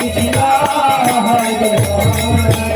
Ram Hare